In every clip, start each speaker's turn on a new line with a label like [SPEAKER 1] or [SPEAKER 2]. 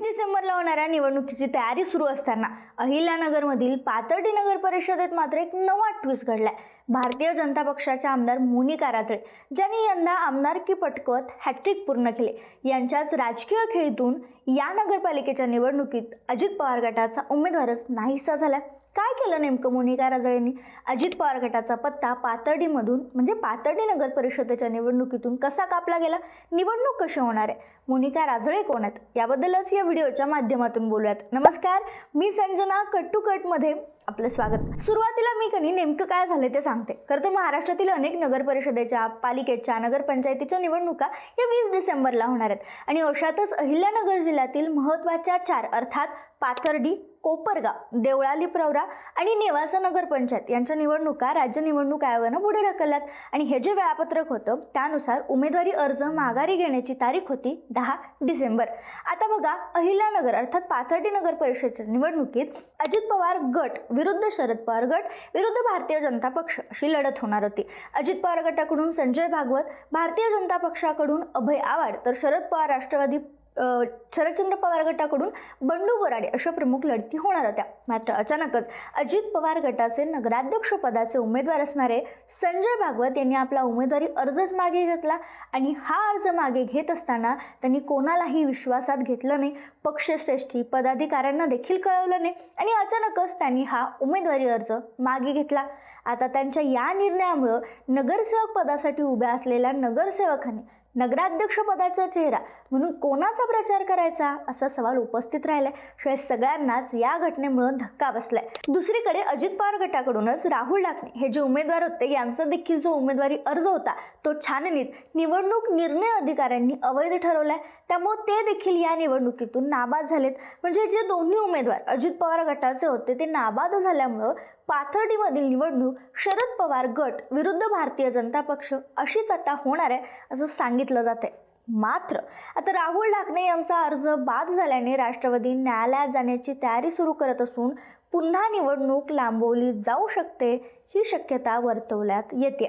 [SPEAKER 1] वीस डिसेंबरला होणाऱ्या निवडणुकीची तयारी सुरू असताना अहिल्यानगरमधील पाथर्डी नगर परिषदेत मात्र एक नवा ट्विस्ट घडलाय. भारतीय जनता पक्षाच्या आमदार मोनी काराजळे ज्यांनी यंदा आमदारकी पटकवत हॅट्रिक पूर्ण केले यांच्याच राजकीय खेळीतून या नगरपालिकेच्या निवडणुकीत अजित पवार गटाचा उमेदवारच नाहीसा झाला. काय केलं नेमकं मोनिका राजळेंनी अजित पवार गटाचा पत्ता पातर्डीमधून म्हणजे पातर्डी नगर परिषदेच्या निवडणुकीतून कसा कापला गेला? निवडणूक कशी होणार आहे? मोनिका राजळे कोण आहेत? याबद्दलच या व्हिडिओच्या माध्यमातून बोलूयात. नमस्कार मी संजना कट टू कटमध्ये आपलं स्वागत. सुरुवातीला मी कधी नेमकं काय झालं ते सांगते. खरं तर महाराष्ट्रातील अनेक नगर परिषदेच्या पालिकेच्या नगरपंचायतीच्या निवडणुका या वीस डिसेंबरला होणार आहेत. आणि अशातच अहिल्यानगर जिल्ह्यातील महत्त्वाच्या चार अर्थात पाथर्डी कोपरगाव देवळाली प्रवरा आणि नेवासा नगरपंचायत यांच्या निवडणुका राज्य निवडणूक आयोगानं पुढे ढकलल्यात. आणि हे जे वेळापत्रक होतं त्यानुसार उमेदवारी अर्ज माघारी घेण्याची तारीख होती दहा डिसेंबर. आता बघा अहिल्यानगर अर्थात पाथर्डी नगर परिषदेच्या निवडणुकीत अजित पवार गट विरुद्ध शरद पवार गट विरुद्ध भारतीय जनता पक्ष अशी लढत होणार होती. अजित पवार गटाकडून संजय भागवत भारतीय जनता पक्षाकडून अभय आवाड तर शरद पवार राष्ट्रवादी शरदचंद्र पवार गटाकडून बंडू बोराडे अशा प्रमुख लढती होणार होत्या. मात्र अचानकच अजित पवार गटाचे नगराध्यक्ष पदाचे उमेदवार असणारे संजय भागवत यांनी आपला उमेदवारी अर्जच मागे घेतला आणि हा अर्ज मागे घेत असताना त्यांनी कोणालाही विश्वासात घेतलं नाही. पक्षश्रेष्ठी पदाधिकाऱ्यांना देखील कळवलं नाही आणि अचानकच त्यांनी हा उमेदवारी अर्ज मागे घेतला. आता त्यांच्या या निर्णयामुळं नगरसेवक पदासाठी उभ्या असलेल्या नगरसेवकांनी नगराध्यक्ष पदाचा चेहरा. म्हणून कोणाचा प्रचार करायचा? असा सवाल उपस्थित राहिलाय. शिवाय सगळ्यांनाच या घटनेमुळे धक्का बसलाय. दुसरीकडे अजित पवार गटाकडूनच राहुल डाकणे हे जे उमेदवार होते यांचा देखील जो उमेदवारी अर्ज होता तो छाननीत निवडणूक निर्णय अधिकाऱ्यांनी अवैध ठरवलाय. त्यामुळे ते देखील या निवडणुकीतून नाबाद झालेत. म्हणजे जे दोन्ही उमेदवार अजित पवार गटाचे होते ते नाबाद झाल्यामुळं पाथर्डीमधील निवडणूक शरद पवार गट विरुद्ध भारतीय जनता पक्ष अशीच आता होणार आहे असं सांगितलं जाते मात्र आता राहुल ढाकणे यांचा अर्ज बाद झाल्याने राष्ट्रवादी न्यायालयात जाण्याची तयारी सुरू करत असून पुन्हा निवडणूक लांबवली जाऊ शकते ही शक्यता वर्तवण्यात येते.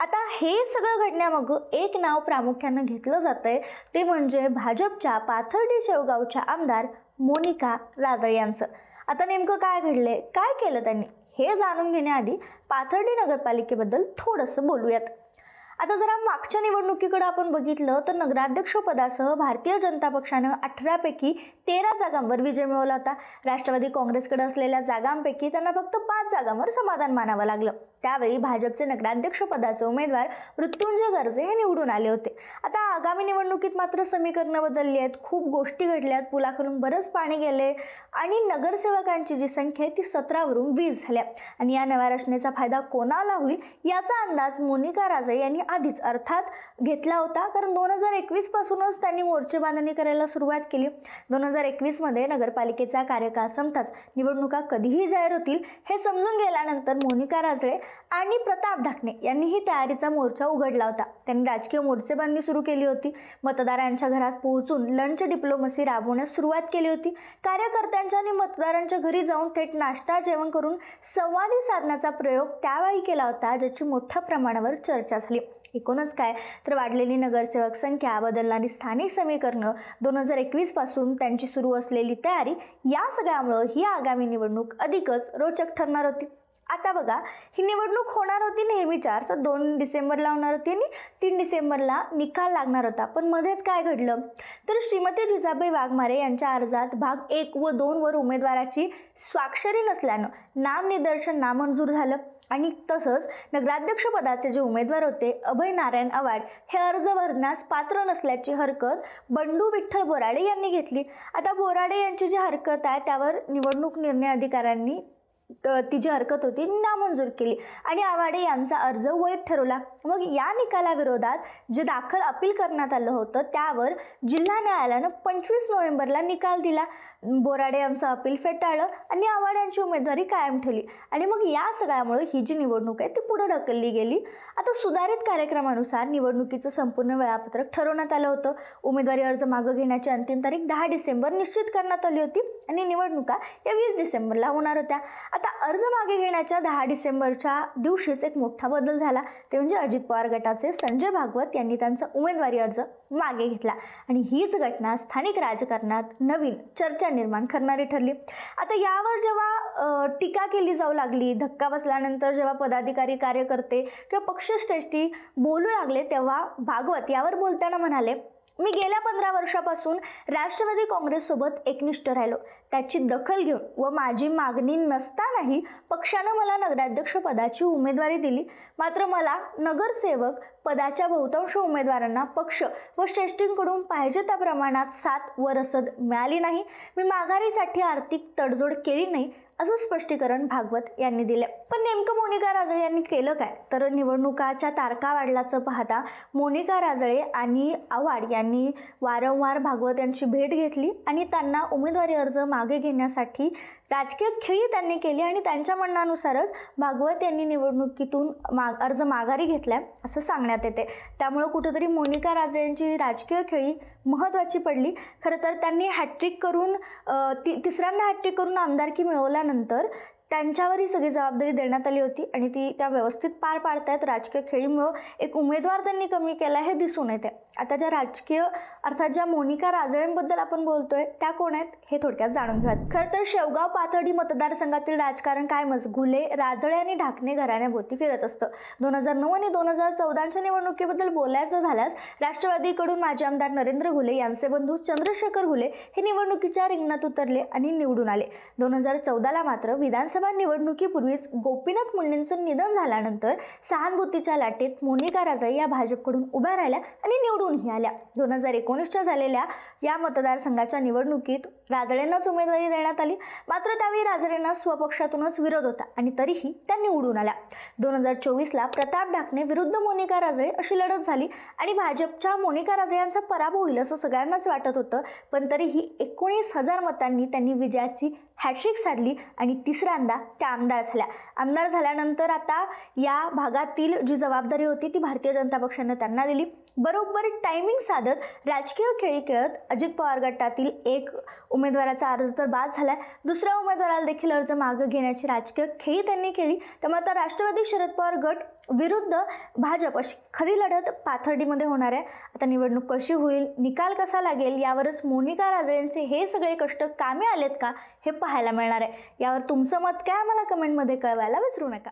[SPEAKER 1] आता हे सगळं घडण्यामागं एक नाव प्रामुख्यानं घेतलं जातंय ते म्हणजे भाजपच्या पाथर्डी शेवगावच्या आमदार मोनिका राजळ यांचं. आता नेमकं काय घडलंय? काय केलं त्यांनी? हे जाणून घेण्याआधी पाथर्डी नगरपालिकेबद्दल थोडंसं बोलूयात. आता जरा मागच्या निवडणुकीकडे आपण बघितलं तर नगराध्यक्षपदासह भारतीय जनता पक्षानं अठरापैकी तेरा जागांवर विजय मिळवला होता. राष्ट्रवादी काँग्रेसकडे असलेल्या जागांपैकी त्यांना फक्त पाच जागांवर समाधान मानावं लागलं. त्यावेळी भाजपचे नगराध्यक्षपदाचे उमेदवार मृत्युंजय गर्जे हे निवडून आले होते. आता आगामी निवडणुकीत मात्र समीकरणं बदलली आहेत. खूप गोष्टी घडल्यात पुलाकडून बरंच पाणी गेले आणि नगरसेवकांची जी संख्या आहे ती सतरावरून वीस झाल्या. आणि या नव्या रचनेचा फायदा कोणाला होईल याचा अंदाज मोनिका राजे यांनी आधीच अर्थात घेतला होता. कारण दोन हजार एकवीसपासूनच त्यांनी मोर्चे बांधणी करायला सुरुवात केली. दोन हजार एकवीसमध्ये नगरपालिकेचा कार्यकाळ संपताच निवडणुका कधीही जाहीर होतील हे समजून गेल्यानंतर मोनिका राजळे आणि प्रताप ढाकणे यांनीही तयारीचा मोर्चा उघडला होता. त्यांनी राजकीय मोर्चेबांधणी सुरू केली होती. मतदारांच्या घरात पोहोचून लंच डिप्लोमसी राबवण्यास सुरुवात केली होती. कार्यकर्त्यांच्या आणि मतदारांच्या घरी जाऊन थेट नाश्ता जेवण करून संवादी साधण्याचा प्रयोग त्यावेळी केला होता ज्याची मोठ्या प्रमाणावर चर्चा झाली. एकूणच काय? तर वाढलेली नगरसेवक संख्या बदलणारी स्थानिक समीकरणं दोन हजार एकवीसपासून त्यांची सुरू असलेली तयारी या सगळ्यामुळं ही आगामी निवडणूक अधिकच रोचक ठरणार होती. आता बघा ही निवडणूक होणार होती नेहमीच्या तर दोन डिसेंबरला होणार होती आणि तीन डिसेंबरला निकाल लागणार होता. पण मध्येच काय घडलं? तर श्रीमती जिजाबाई वाघमारे यांच्या अर्जात भाग एक व दोन वर उमेदवाराची स्वाक्षरी नसल्यानं नामनिदर्शन नामंजूर झालं. आणि तसंच नगराध्यक्षपदाचे जे उमेदवार होते अभय नारायण आवाड हे अर्ज भरण्यास पात्र नसल्याची हरकत बंडू विठ्ठल बोराडे यांनी घेतली. आता बोराडे यांची जी हरकत आहे त्यावर निवडणूक निर्णय अधिकाऱ्यांनी तिची ती जी हरकत होती नामंजूर केली. आणि आवाडे यांचा अर्ज वैध ठरवला. मग या निकालाविरोधात जे दाखल अपील करण्यात आलं होतं त्यावर जिल्हा न्यायालयानं पंचवीस नोव्हेंबरला निकाल दिला. बोराडे यांचं अपील फेटाळलं आणि आव्हाड यांची उमेदवारी कायम ठेवली. आणि मग या सगळ्यामुळे ही जी निवडणूक आहे ती पुढे ढकलली गेली. आता सुधारित कार्यक्रमानुसार निवडणुकीचं संपूर्ण वेळापत्रक ठरवण्यात आलं होतं. उमेदवारी अर्ज मागं घेण्याची अंतिम तारीख दहा डिसेंबर निश्चित करण्यात आली होती. आणि निवडणुका या वीस डिसेंबरला होणार होत्या. आता अर्ज मागे घेण्याच्या दहा डिसेंबरच्या दिवशीच एक मोठा बदल झाला. ते म्हणजे अजित पवार गटाचे संजय भागवत यांनी त्यांचा उमेदवारी अर्ज मागे घेतला. आणि हीच घटना स्थानिक राजकारणात नवीन चर्चा निर्माण करणारी ठरली. आता यावर जेव्हा टीका केली जाऊ लागली धक्का बसल्यानंतर जेव्हा पदाधिकारी कार्यकर्ते किंवा पक्षश्रेष्ठी बोलू लागले तेव्हा भागवत यावर बोलताना म्हणाले मी गेल्या पंधरा वर्षापासून राष्ट्रवादी काँग्रेससोबत एकनिष्ठ राहिलो. त्याची दखल घेऊन व माझी मागणी नसतानाही पक्षानं मला नगराध्यक्ष पदाची उमेदवारी दिली. मात्र मला नगरसेवक पदाच्या बहुतांश उमेदवारांना पक्ष व श्रेष्ठींकडून पाहिजे त्या प्रमाणात साथ व रसद मिळाली नाही. मी माघारीसाठी आर्थिक तडजोड केली नाही. असं स्पष्टीकरण भागवत यांनी दिले. पण नेमकं मोनिका राजळे यांनी केलं काय? तर निवडणुकाच्या तारखा वाढल्याचं पाहता मोनिका राजळे आणि आव्हाड यांनी वारंवार भागवत यांची भेट घेतली आणि त्यांना उमेदवारी अर्ज मागे घेण्यासाठी राजकीय खेळी त्यांनी केली आणि त्यांच्या म्हणण्यानुसारच भागवत यांनी निवडणुकीतून माग अर्ज माघारी घेतला असं सांगण्यात येते. त्यामुळं कुठंतरी मोनिका राजे यांची राजकीय खेळी महत्त्वाची पडली. खरं तर त्यांनी हॅट्रिक करून ती तिसऱ्यांदा हॅट्रिक करून आमदारकी मिळवल्यानंतर त्यांच्यावर ही सगळी जबाबदारी देण्यात आली होती आणि ती त्या व्यवस्थित पार पाडतायत. राजकीय खेळीमुळं एक उमेदवार त्यांनी कमी केला हे दिसून येते आता ज्या राजकीय अर्थात ज्या मोनिका राजळेंबद्दल आपण बोलतोय त्या कोण आहेत हे थोडक्यात जाणून घेऊयात. खरं तर शेवगाव पाथर्डी मतदारसंघातील राजकारण काय घुले राजळे आणि ढाकणे घराण्याभोवती फिरत असतं. दोन हजार नऊ आणि दोन हजार चौदाच्या निवडणुकीबद्दल बोलायचं झाल्यास राष्ट्रवादीकडून माजी आमदार नरेंद्र घुले यांचे बंधू चंद्रशेखर घुले हे निवडणुकीच्या रिंगणात उतरले आणि निवडून आले. दोन हजार चौदाला मात्र विधानसभा निवडणुकीपूर्वीच गोपीनाथ मुंडेंचं निधन झाल्यानंतर सहानुभूतीच्या लाटेत मोनिका राजाई या भाजपकडून उभ्या राहिल्या आणि निवडूनही आल्या. दोन हजार एकोणीसच्या झालेल्या या मतदारसंघाच्या निवडणुकीत राजळेंनाच उमेदवारी देण्यात आली. मात्र त्यावेळी राजळेंना स्वपक्षातूनच विरोध होता आणि तरीही त्या निवडून आल्या. दोन हजार चोवीसला प्रताप ढाकणे विरुद्ध मोनिका राजळे अशी लढत झाली आणि भाजपच्या मोनिका राजळे यांचा पराभव होईल असं सगळ्यांनाच वाटत होतं. पण तरीही एकोणीस हजार मतांनी त्यांनी विजयाची हॅट्रिक साधली आणि तिसऱ्यांदा त्या आमदार झाल्या. आमदार झाल्यानंतर आता या भागातील जी जबाबदारी होती ती भारतीय जनता पक्षानं त्यांना दिली. बरोबर टायमिंग साधत राजकीय खेळी खेळत अजित पवार गटातील एक उमेदवाराचा अर्ज तर बाद झाला दुसऱ्या उमेदवाराला देखील अर्ज मागं घेण्याची राजकीय खेळी त्यांनी केली. त्यामुळे आता राष्ट्रवादी शरद पवार गट विरुद्ध भाजप अशी खरी लढत पाथर्डीमध्ये होणार आहे. आता निवडणूक कशी होईल निकाल कसा लागेल यावरच मोनिका राजळेंचे हे सगळे कष्ट कामी आलेत का हे पाहायला मिळणार आहे. यावर तुमचं मत काय मला कमेंटमध्ये कळवायला विसरू नका.